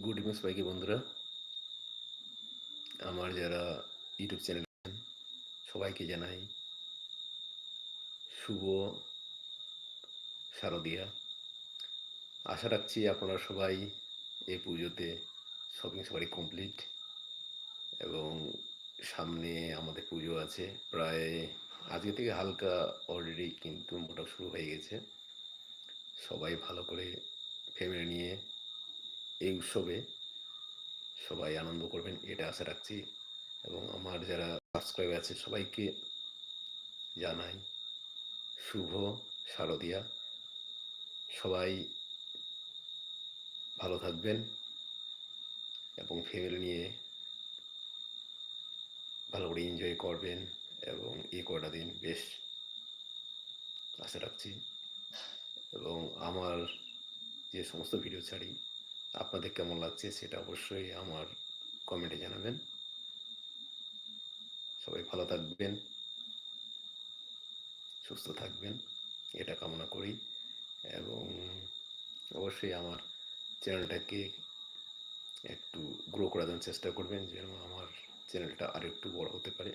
Good evening সবাইকে, বন্ধুরা। আমার যারা ইউটিউব চ্যানেল সবাইকে জানাই শুভ শারদিয়া। আশা রাখছি আপনারা সবাই এই পুজোতে শপিং সবারই কমপ্লিট এবং সামনে আমাদের পুজো আছে। প্রায় আজকে থেকে হালকা অলরেডি কিন্তু মোটা শুরু হয়ে গেছে। সবাই ভালো করে ফ্যামিলি নিয়ে এই উৎসবে সবাই আনন্দ করবেন, এটা আশা রাখছি। এবং আমার যারা সাবস্ক্রাইব আছে, সবাইকে জানাই শুভ শারদিয়া। সবাই ভালো থাকবেন এবং ফ্যামিলি নিয়ে ভালো করে এনজয় করবেন এবং এই কটা দিন বেশ আশা রাখছি। এবং আমার যে সমস্ত ভিডিও ছাড়ি আপনাদের কেমন লাগছে সেটা অবশ্যই আমার কমেন্টে জানাবেন। সবাই ভালো থাকবেন, সুস্থ থাকবেন, এটা কামনা করি এবং অবশ্যই আমার চ্যানেলটাকে একটু গ্রো করার জন্য চেষ্টা করবেন যেন আমার চ্যানেলটা আর একটু বড় হতে পারে,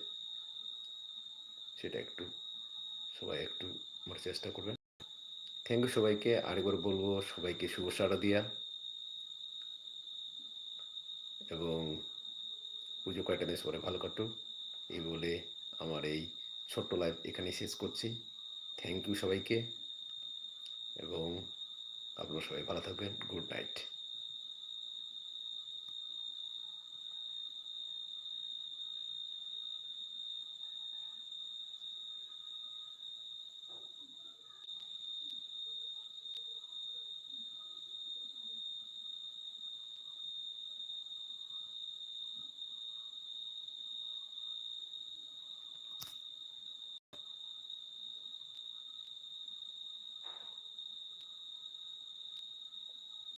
সেটা একটু সবাই একটু আমার চেষ্টা করবেন। থ্যাংক ইউ সবাইকে, আরেকবার বলব সবাইকে শুভ সারা দিয়া এবং পুজো কয়েকটা দিন পরে ভালো কাটুক এই বলে আমার এই ছোট্ট লাইফ এখানে শেষ করছি। থ্যাংক ইউ সবাইকে এবং আপনারা সবাই ভালো থাকবেন। Good night